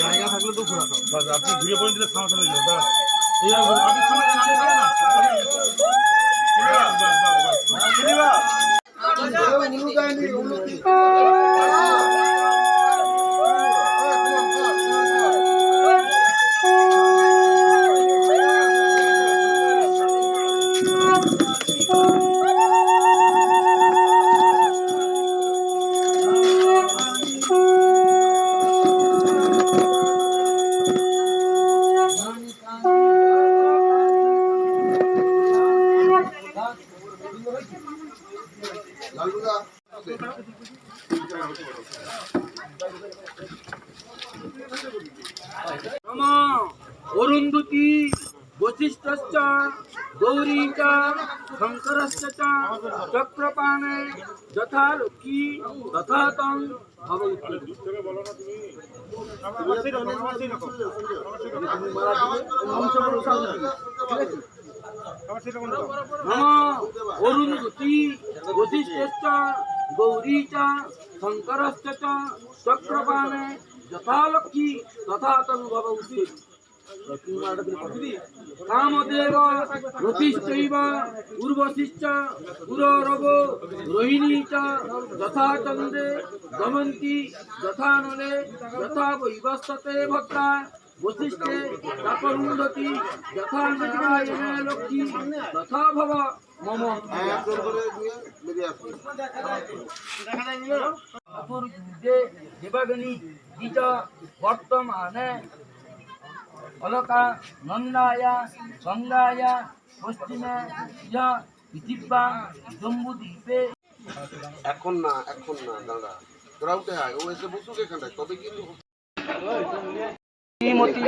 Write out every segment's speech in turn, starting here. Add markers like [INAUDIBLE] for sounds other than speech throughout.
জায়গা থাকলে তো ঘোরা বাস, আপনি ঘুরে পড়ে দিলে সামনে সামনে যাও বাস। এই আর আপনি সামনে যান, আপনি সামনে বাস, বাস, বাস, রকম দাও। নম অরুন্ধতি বশিষ্ঠশ্চ গৌরী চ শঙ্করশ্চ চ চক্রপাণে যথা লক্ষ্মী তথা তং ভবতি কামদেব রতিশ্চৈব উর্বশিশ্চ পুররব রোহিণী চ যথা চন্দ্রে দমন্তি যথা নলে যথা বৈবস্ততে ভদ্রা বশিষ্ঠে তপরুন্ধতি যথা নারায়ণে লক্ষ্মী তথা ভব মম দ্বিজ বর্তমানে অলকা নন্দায়া গঙ্গায়া পশ্চিমে ইহ জম্বু দ্বীপে। এখন না এখন না দাদা। তোরা উঠে আয় ও এসে বসুক এখানটায় তবে কিন্তু শ্রীমতী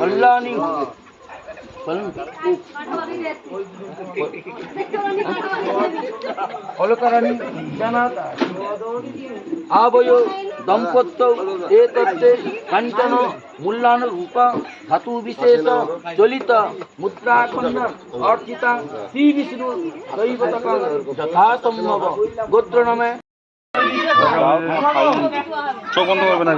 কল্যাণী। অলকারাণী জানাতা। আবয় দম্পত্য এতত্তে কাঞ্চন মূল্যান রূপ ধাতু বিশেষ চলিত মুদ্রাখণ্ড অর্চিতা শ্রী বিষ্ণু চোখ বন্ধ করবে না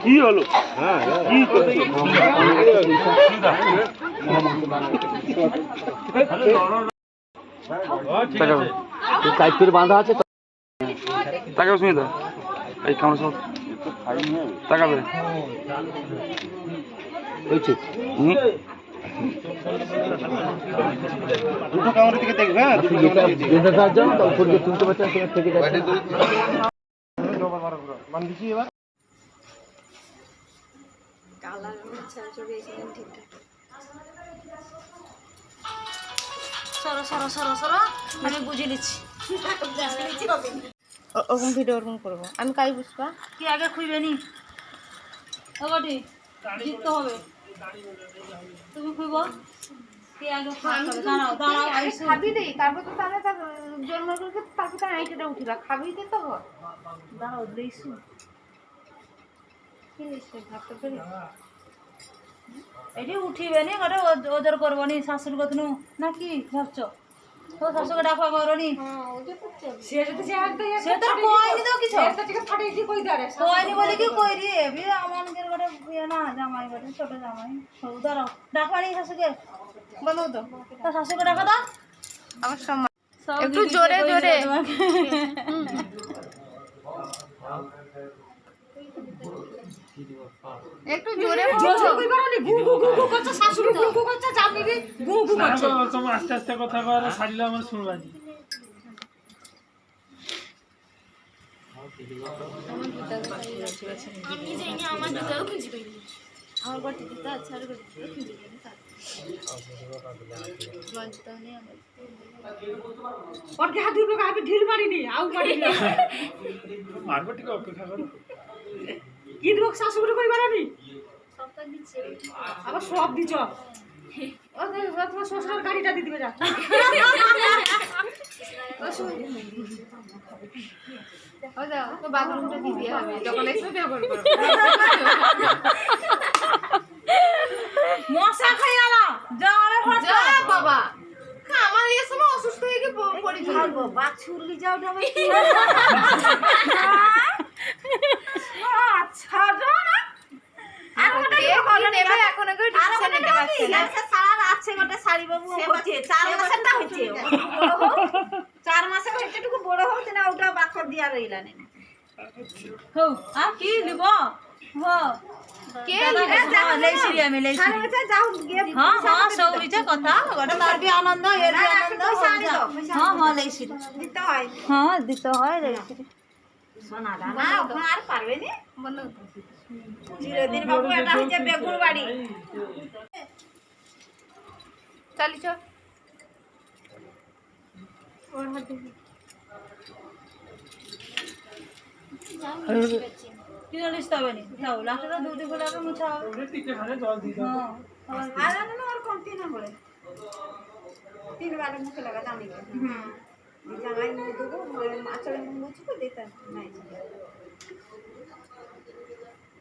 কি হলো বাঁধা আছে তাকে সুমিতা এই কেমন সব তাকাবে? হয়েছে দুটো ক্যামেরা দিকে দেখবে যেটা উপর তুলতে থেকে কালার চলে ঠিকঠাক। সরো সরো সরো সরো আমি বুঝে নিচ্ছি। ওরকম ভিডিও ওরকম করব। আমি কাই বুঝবা? কি আগে খুঁজবে নি। জিততে হবে। তুমি খাবি দেই তারপর তো তাহলে তার জন্ম করকে তারপর তার আইটেটা উঠিবা খাবি দে তো? ঘর দাঁড়াও দেখছ। কি লিখছে ভাবতে পারি এটি উঠিবে নি গোটে করব নি শাশুড়ি কতনু নাকি ভাবছ? শাশুকে ডাকা করো নি সে যদি সে দিয়ে সে তো কইনি তো কিছু? একটা থেকে ফাটাইছি কই দাঁড়ে কইনি বলে কি কই রে বিয়ে আমার নিজের বিয়ে না জামাই ঘরে ছোট জামাই। সব দাঁড়াও ডাকা শাশুকে বলো তো। তো শাশুকে ডাকা দাও আমার সম্মান। একটু জোরে জোরে। একটু জোরে জোরে কই বারনি গু গু গু গু করছে শাশুড়ি গু গু করছে জানি রে গু গু করছে। তোমার আস্তে আস্তে কথা কয় আমার আমার আছে আর নেই আমার ওর কে হাত দিব আমি ঢিল মারিনি আউ মারিনি। মারবো ঠিক অপেক্ষা করো। কি দিব শাশুড়ি কই দিচ্ছে আবার সব দিছ তোমার শ্বশুরের গাড়িটা দিয়ে দিবে যা। হবে যখন এসে ব্যবহার করব মশা খাই আলা জলে যা বাবা। আমার এই সময় অসুস্থ হয়ে গিয়ে যাও যাবে [LAUGHS] আচ্ছা আর ওটা কি হবে নেবে এখন ওকে ডিসিশন নিতে পারছে না। সারা আছে গোটা শাড়ি বাবু হচ্ছে চার মাসেরটা হচ্ছে চার মাসের হচ্ছে টুকু বড় হোক না ওটা বাক্স দিয়া রইলা নেই। হো আ কি লিব হো। কে লেইছিরি আমি লেইছিরি হ্যাঁ হ্যাঁ সব বিচে কথা। গোটা তার বি আনন্দ এর বি আনন্দ হ্যাঁ হ্যাঁ। লেইছিরি দিতে হয় আর পারবে নি চিরদিন বাবু এটা হচ্ছে বেগুন বাড়ি চালি চল কি জানিস তবে নি যাও লাস্টে দুধ দিয়ে লাগে মুছাও দিতে। হ্যাঁ বার মুখে হুম জামাই মুখ দেবো মুছবো দিতে নাই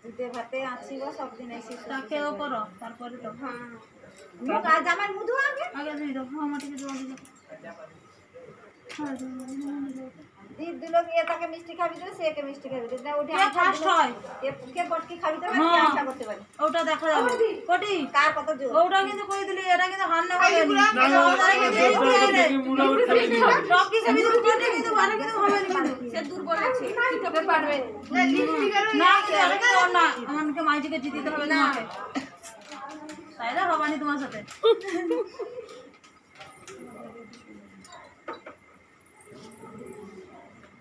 দুধে ভাতে আসিব সব দিন এসে তাকেও করো তারপরে তো। হ্যাঁ। মুখ আর জামাই মুধু আগে। আগে দাও হ্যাঁ আমার থেকে জল দিয়ে দিদ দিল গিয়ে তাকে মিষ্টি খাবি তো সে কে মিষ্টি খাবি ওটা ফার্স্ট হয়? কে খাবি আশা করতে পারি। ওটা দেখা যাবে। কোটি কার কত জোর? ওটা কিন্তু কই দিলি এটা কিন্তু হান্না হবে না ওটা কিন্তু কোটি হবে না। সে দুর্বল আছে পারবে? না না কি কি না আমাকে মাইজিকে জিতিতে হবে না। তাইলে হবানি তোমার সাথে।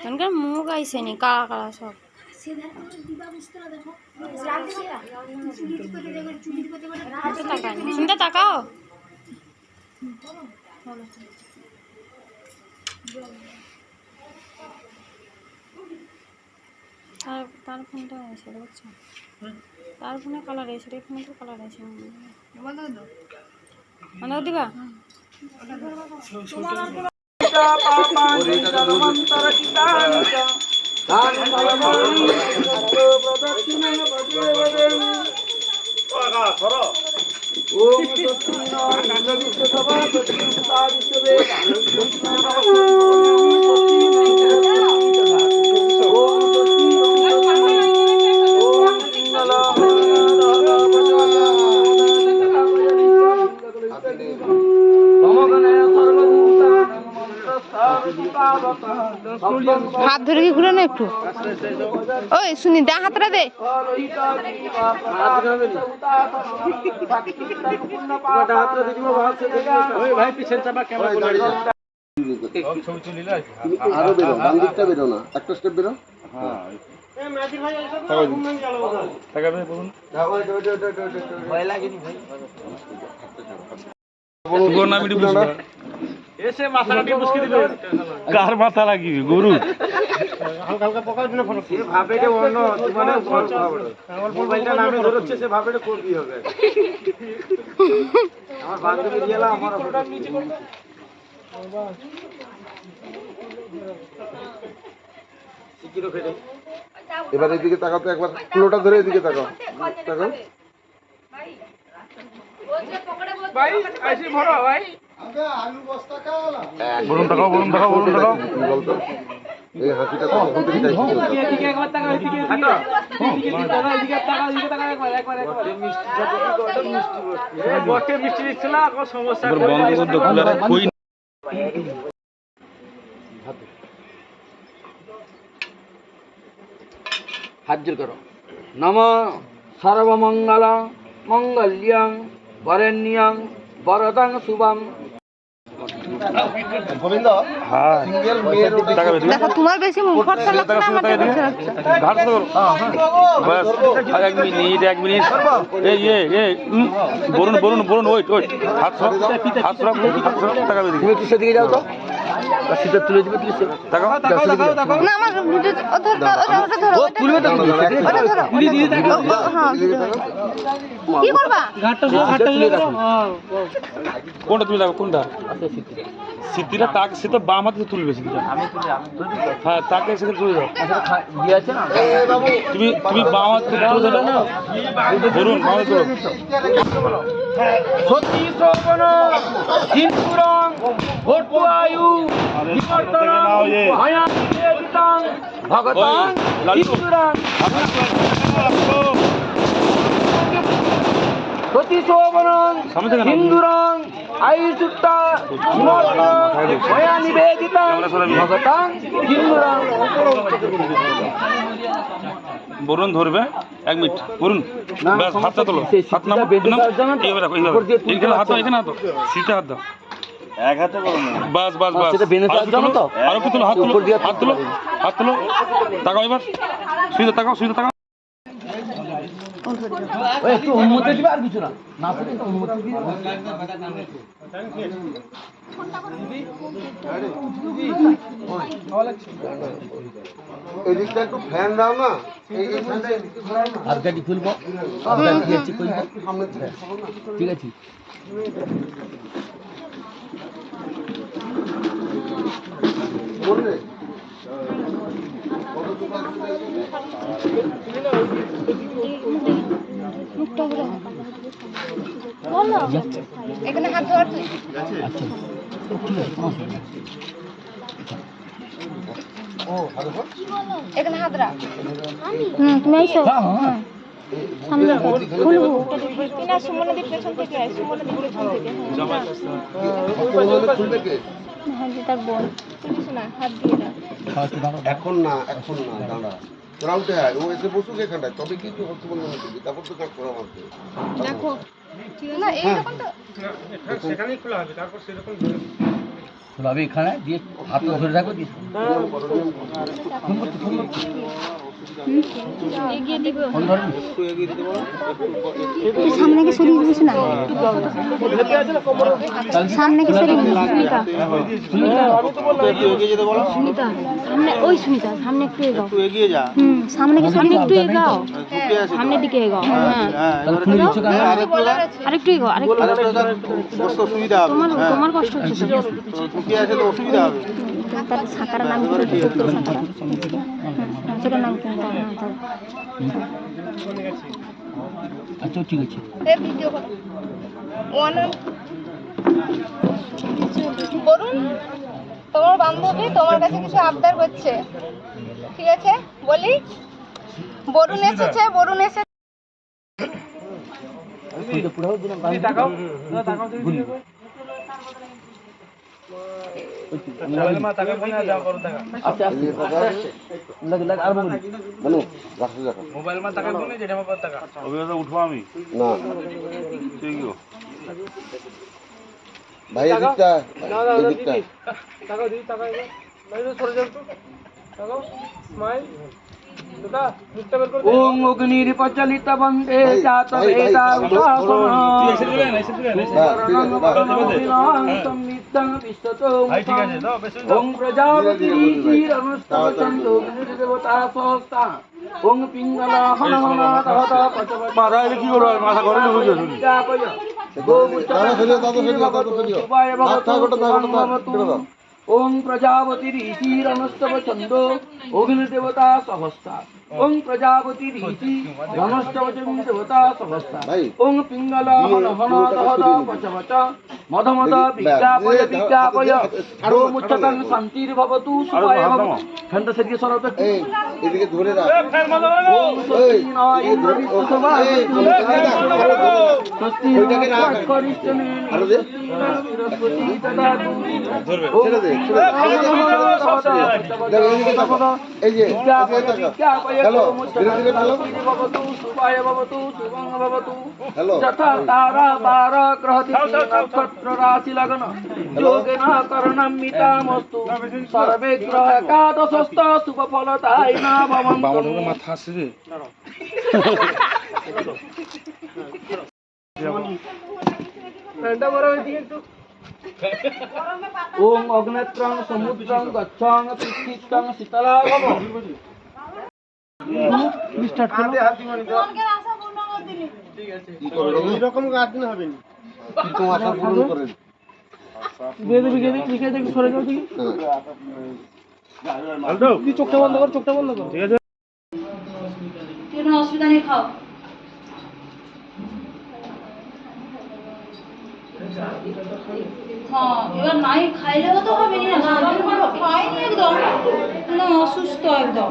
এখানকার মুখ আইসেনি কালা কালা সব শুনতে তাকাও তার তার ফোনটা এসে বুঝছ তার ফোনে কালার এসে রে ফোনে তো কালার పాపాన్ని ధనవంతరచితాని దాని ఫలమాన్ని ప్రదక్షిణేన ఓం సత్యనారాయణ సభా సత్యం సాధించవే হাত ধরে কি ঘুরে না একটু? ওই শুনি ডা হাতটা দে। আরও বেরো বাম দিকটা বেরো না একটা স্টেপ বেরো। এসে মাথা কাটিয়ে মুসকি দিবে। কার মাথা লাগিবে গরু। সে ভাবে যে অন্য মানে মোবাইলটা নামে ধরছে সে ভাবে যে করবি হবে। আমার বান্ধবী আমার শিখিরো খেটে এবার এদিকে তাকাও তো একবার। ফুলোটা ধরে এদিকে তাকাও। তাকাও। বলুন টাকাও বলুন টাকাও বলুন টাকাও। বলতো এই হাসিটা কখন থেকে যাইছে এদিকে একবার তাকা এদিকে এদিকে এদিকে তাকা এদিকে তাকা একবার একবার একবার। মিষ্টি সাথে ওটা মিষ্টি বটে। মিষ্টি দিছিল এখন সমস্যা বন্ধ করতে কুলারে কই হাত জোর করো। নম সর্বমঙ্গল মঙ্গল্যাং বরেণ্যাং বরদাং শুভম। গোবিন্দ হ্যাঁ। সিঙ্গেল মেয়ের দেখো তোমার বেশি মুখটা লাগছে আমার ঘাট তো বাস এক মিনিট এক মিনিট। এই এ এ বলুন বলুন বলুন ওইট ওইট হাত সব হাত সব হাত সব টাকা বেশি তুমি কিসের দিকে যাও তো। সিটটা তুলে দিবে কিসে টাকা না আমার ধর ওটা ওটা ধরো ও তুলবে তো ওটা ধরো ও, ও, হ্যাঁ ভিডিও ধরো। কি করবা? কোনটা তুমি দেখো কোনটা? সিদ্ধিটা। তাকে সে তো বাম হাতে তুলবে সিদ্ধিটা। হ্যাঁ তাকে সেখানে তুলে দাও। দিয়ে আছে না? তুমি তুমি বাম হাতে তুলে দাও। না ধরুন বাম হাতে তুলো সতী শোভন সিন্ধুরং ভোটুয়ায়ু ভগতং সিন্ধুরং বরুণ ধরবে এক মিনিট। বরুণ হাতটা তোলো। হাত নাম? এইভাবে রাখো এইভাবে হাত এখানে হাত হাত দাও। এক হাতে বাস বাস বাস সেটা আর তো? হাত তোলো হাত তোলো হাত তোলো। তাকাও এবার। সুইতে তাকাও সুইতে তাকাও। একটু অনুমতি দিবে আর কিছু না। না পেলে তো দিবে। এদিকটা একটু ফ্যান দাও না। গাড়ি খুলবো? গাড়ি থেকে সরো না। ঠিক আছে বললে বলো এখানে হাত আচ্ছা নেই। এখানে হাত রাখ হুম তুমি আইসো হ্যাঁ হ্যাঁ সামনে খুলবো? না সুমনে পেছন থেকে আয় সুমনে পেছন থেকে। হ্যাঁ তার বোন কিছু না হাত দিয়ে দাঁড়াও। এখন না এখন না দাঁড়া। গ্রাউন্ডে হয় আয় ও এসে বসুক এখানটায়। তবে কিন্তু হচ্ছে বললাম তুই তারপর তো কাজ করা হবে। দেখো না এই তো সেখানেই খোলা হবে তারপর সেরকম খোলাবে এখানে দিয়ে হাত ধরে রাখো দিয়ে ফোন ধরুন সামনে সরিয়ে দিস না? সামনে কি সরিয়ে সুনিতা সামনে ওই সুনিতা সামনে একটু সামনে কি সামনে একটু এগাও সামনের দিকে এগাও আরেকটু তোমার কষ্ট হচ্ছে আছে তো অসুবিধা হবে নাম ছোট নাম কি? হ্যাঁ আচ্ছা ঠিক আছে। বলুন তোমার বান্ধবী তোমার কাছে কিছু আবদার করছে ঠিক আছে বলি? বরুণ এসেছে বরুণ এসে ভাই এদিকটা তাকাও দিদি তাকাও এবার সরে যাও তো তাকাও স্মাইল ওম অগ্নির প্রচলিত বন্দে জাত বেদা ওং প্রজাপতি দেবতা সহস্তা ওং পিঙ্গল হন হন তহত মাথা এলে কি করব মাথা ঘরে ঢুকে যাবে দাদা ওং প্রজাপতির ঋষির ছন্দ অগ্নিদেবতা সহস্তা ওং প্রজাপতি ঋষি ধনষ্টব দেবতা সহস্তা ওং পিঙ্গল হন হন পচবত মদ মদ বিজ্ঞাপয় বিজ্ঞাপয় গোমুচ্ছতং শান্তির্ভবতু সুখায় ভবতু ফ্যানটা সেদিকে একটু। এদিকে ধরে রাখ ওং স্বস্তি নয় ধরে রাখ। স্বস্তি নয় এইদিকে তাকাও। এই যে এদিকে তাকাও। বিজ্ঞাপয় শান্তির ভবতু শুভায় ভবতু শুভং ভবতু যথা তারা তার গ্রহতি নক্ষত্র রাশি লগ্ন। যোগেন করণমিতামস্তু সর্বে গ্রহ একাদশস্ত শুভ ফলতাই না ভবন্তু। মাথা রে বড় একটু। ওম অগ্নেত্রং সমুদ্রং গচ্ছং পৃথিবীং শীতলা ভব চোখটা বন্ধ কর চোখটা বন্ধ কর। ঠিক আছে। কোনো অসুবিধা নেই খাও হ্যাঁ এবার নাই খাইলেও তো হবে না খাইনি একদম। অসুস্থ একদম।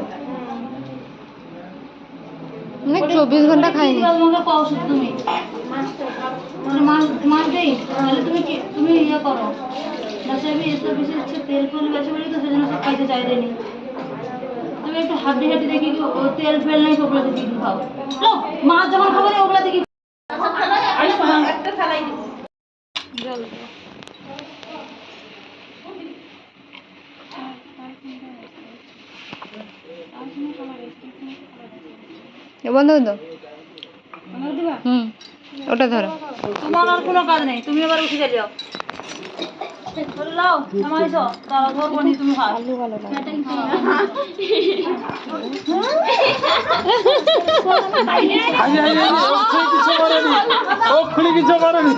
মানে চব্বিশ ঘণ্টা খাইনি। তোমাকে পাও শুধু তুমি? মানে মাস মাস দেই? তাহলে তুমি তুমি ইয়ে করো। মাসে আমি এসব বিশেষ হচ্ছে তেল ফেল বেছে বলি তো সেজন্য সব খাইতে চাইলেনি তুমি একটু হাড্ডি হাড্ডি দেখি কি ও তেল ফেল নাই ওগুলো দেখি কি খাও? লো, মাছ যখন খাব না ওগুলো দেখি একটা থালাই দিবো। বন্ধ করে দাও হুম ওটা ধরো তোমার আর কোনো কাজ নেই তুমি এবার উঠে যাও কিছু পারেনি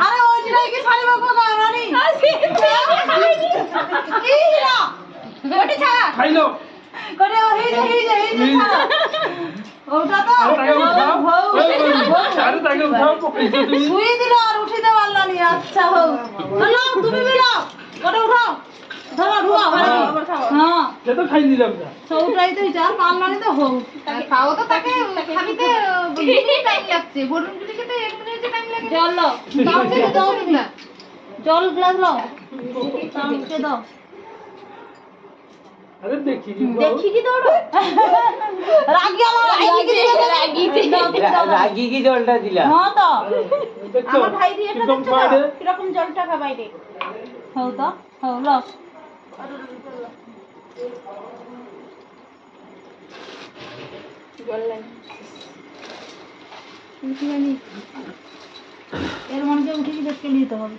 আরে ওই যে কি শালি বাবু গাড়ি এই না ওটা ছাড়া খাইলো করে ও এই যে এই যে এই যে ছাড়া ওটা তো তাকে উঠাও হও, হও। আরে তাকে উঠাও পকেটে তুমি শুয়ে দিল আর উঠিতে পারল নি। আচ্ছা হোক। তুমি ওটা উঠাও ধরো হ্যাঁ। সে তো খাই নিলাম সৌটাই তো হোক। খাও তো তাকে খাবিতে টাইম লাগছে। বরুণ গুলিকে তো এক মিনিটে টাইম লাগে জল লাও জল গ্লাস লাও দাও। আরে দেখি দেখি কি দৌড়ো রাগি আমার রাগি কি রাগি কি জলটা দিলা? হ্যাঁ তো। আমার ভাই দিয়ে এটা দেখছ তো? কীরকম জলটা খাবাই রে। হও তো হও লাও এর মনকে উঠে কি দেখতে নিতে হবে।